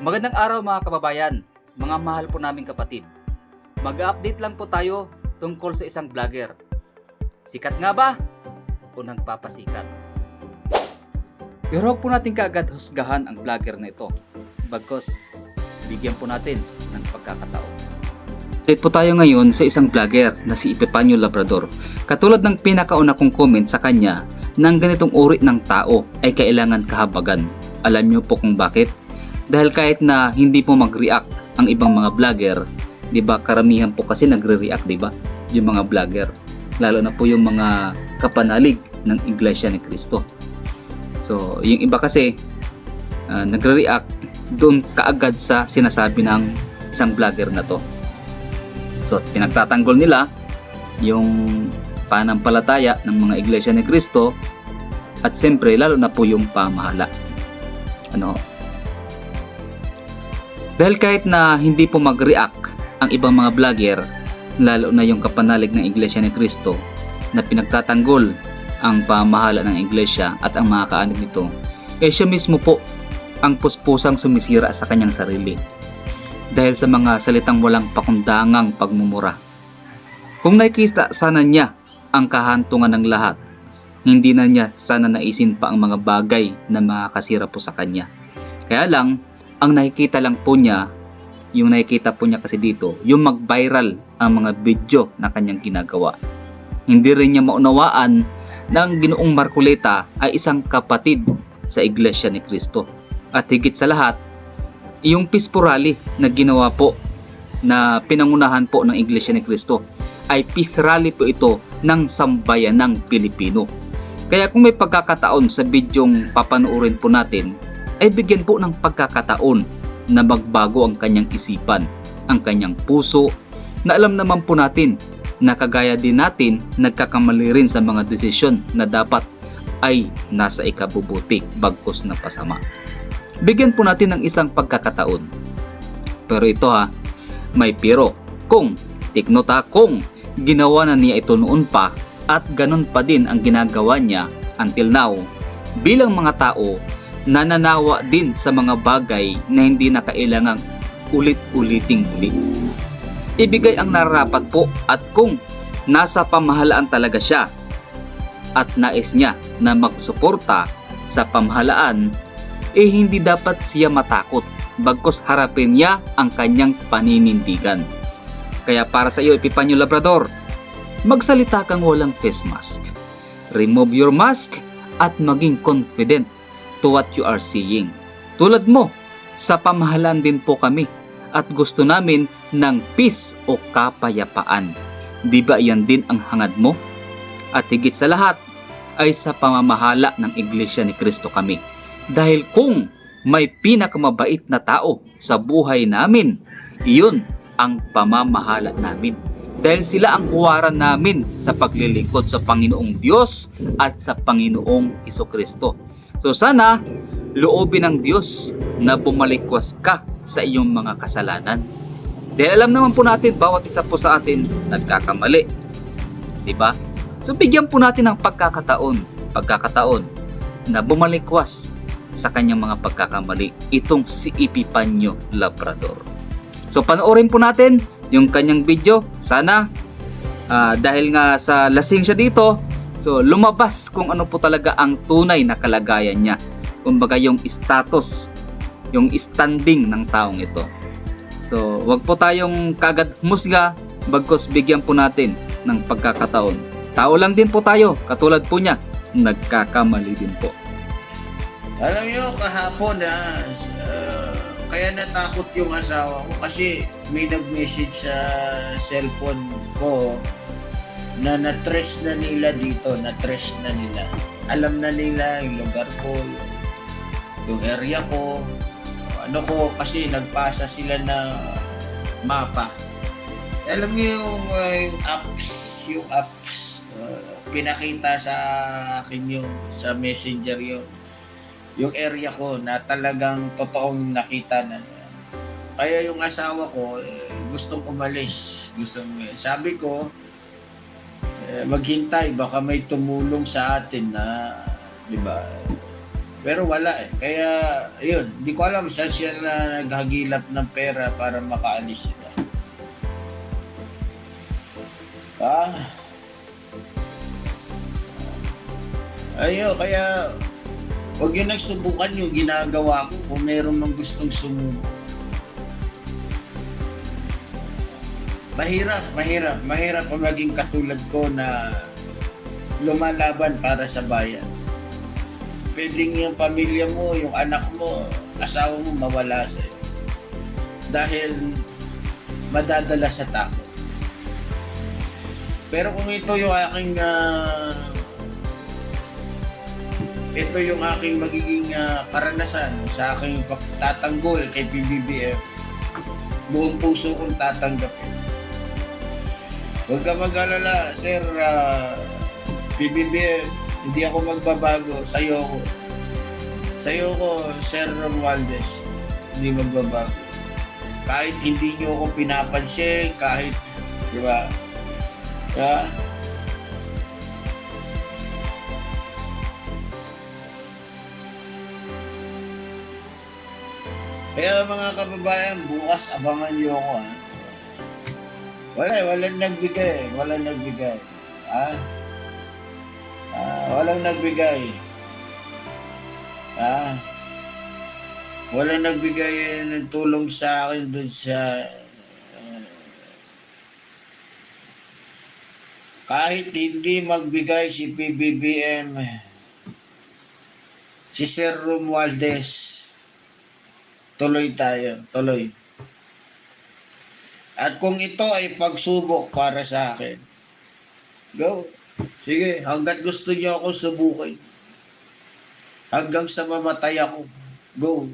Magandang araw mga kababayan, mga mahal po naming kapatid. Mag-update lang po tayo tungkol sa isang vlogger. Sikat nga ba? O nagpapasikat? Pero huwag po natin kaagad husgahan ang vlogger na ito. Bagkos, bigyan po natin ng pagkakataon. Update po tayo ngayon sa isang vlogger na si Epipanyo Labrador. Katulad ng pinakauna kong comment sa kanya, ng ganitong uri ng tao ay kailangan kahabagan. Alam niyo po kung bakit? Dahil kahit na hindi po mag-react ang ibang mga vlogger, 'di ba? Karamihan po kasi nagre-react, 'di ba? Yung mga vlogger, lalo na po yung mga kapanalig ng Iglesia ni Cristo. So, yung iba kasi ah, nagre-react doon kaagad sa sinasabi ng isang vlogger na to. So, pinagtatanggol nila yung panampalataya ng mga Iglesia ni Cristo at siyempre lalo na po yung pamahala. Ano? Dahil kahit na hindi po mag-react ang ibang mga vlogger, lalo na yung kapanalig ng Iglesia ni Cristo na pinagtatanggol ang pamahala ng Iglesia at ang mga kaanib nito, eh siya mismo po ang puspusang sumisira sa kanyang sarili dahil sa mga salitang walang pakundangang pagmumura. Kung nakikita sana niya ang kahantungan ng lahat, hindi na niya sana naisin pa ang mga bagay na makakasira po sa kanya. Kaya lang, ang nakikita lang po niya, yung nakikita po niya kasi dito, yung mag-viral ang mga video na kanyang ginagawa. Hindi rin niya maunawaan na ang ginoong Marcoleta ay isang kapatid sa Iglesia ni Cristo. At higit sa lahat, yung peaceful rally na ginawa po na pinangunahan po ng Iglesia ni Cristo ay peace rally po ito ng sambayan ng Pilipino. Kaya kung may pagkakataon sa bidyong papanoorin po natin, ay bigyan po ng pagkakataon na magbago ang kanyang isipan, ang kanyang puso, na alam naman po natin na kagaya din natin nagkakamali rin sa mga desisyon na dapat ay nasa ikabubuti bagkos na pasama. Bigyan po natin ng isang pagkakataon. Pero ito ha, may pero. Kung, tiknota kung, ginawa na niya ito noon pa at ganun pa din ang ginagawa niya until now, bilang mga tao, nananawa din sa mga bagay na hindi na kailangang ulit-uliting muli. Ibigay ang nararapat po at kung nasa pamahalaan talaga siya at nais niya na magsuporta sa pamahalaan, eh hindi dapat siya matakot bagkos harapin niya ang kanyang paninindigan. Kaya para sa iyo, Epipanyo Labrador, magsalita kang walang face mask. Remove your mask at maging confident to what you are seeing. Tulad mo, sa pamahalaan din po kami at gusto namin ng peace o kapayapaan. Di ba yan din ang hangad mo? At higit sa lahat ay sa pamamahala ng Iglesia ni Kristo kami. Dahil kung may pinakamabait na tao sa buhay namin, iyon ang pamamahala namin. Dahil sila ang kuwaran namin sa paglilingkod sa Panginoong Diyos at sa Panginoong Iso Kristo. So sana, loobin ng Diyos na bumalikwas ka sa iyong mga kasalanan. Dahil alam naman po natin, bawat isa po sa atin nagkakamali. Di ba? So bigyan po natin ng pagkakataon, pagkakataon na bumalikwas sa kanyang mga pagkakamali itong si Epipanyo Labrador. So panoorin po natin yung kanyang video. Sana ah, dahil nga sa lasing siya dito, so lumabas kung ano po talaga ang tunay na kalagayan niya. Kumbaga yung status, yung standing ng taong ito. So wag po tayong kagad musga, bagkos bigyan po natin ng pagkakataon. Tao lang din po tayo, katulad po niya, nagkakamali din po. Alam niyo, kahapon na kaya natakot yung asawa ko kasi may nag-message sa cellphone ko na na-trace na nila dito, na-trace na nila. Alam na nila yung lugar ko, yung, area ko, ano ko, kasi nagpasa sila ng mapa. Alam niyo yung, uh, yung apps, yung apps, uh, pinakita sa akin yung sa messenger yung yung area ko na talagang totoong nakita na kaya yung asawa ko eh, gustong umalis gustong sabi ko eh, maghintay baka may tumulong sa atin na di ba Pero wala eh. Kaya, yun, di ko alam saan siya na naghagilap ng pera para makaalis sila. Ah. Ayo, kaya huwag yung nagsubukan yung ginagawa ko kung meron mang gustong sumubok. Mahirap, mahirap, mahirap ang maging katulad ko na lumalaban para sa bayan. Pwedeng yung pamilya mo, yung anak mo, asawa mo mawala sa Dahil madadala sa takot. Pero kung ito yung aking ah, ito yung aking magiging ah, karanasan sa aking pagtatanggol kay PBBM, buong puso kong tatanggapin. Huwag ka mag-alala, Sir ah, PBBM, hindi ako magbabago. Sa'yo ko. Sa'yo ko, Sir Romualdez, hindi magbabago. Kahit hindi nyo ako pinapansin, kahit, di ba? Yeah. Kaya mga kababayan, bukas abangan niyo ako. Ha? Wala, eh, walang nagbigay. Walang nagbigay. Ha? Ah, walang nagbigay. Ha? Walang nagbigay ng tulong sa akin doon sa ah, kahit hindi magbigay si PBBM si Sir Romualdez tuloy tayo, tuloy. At kung ito ay pagsubok para sa akin, go. Sige, hanggat gusto niyo ako subukin. Hanggang sa mamatay ako, go.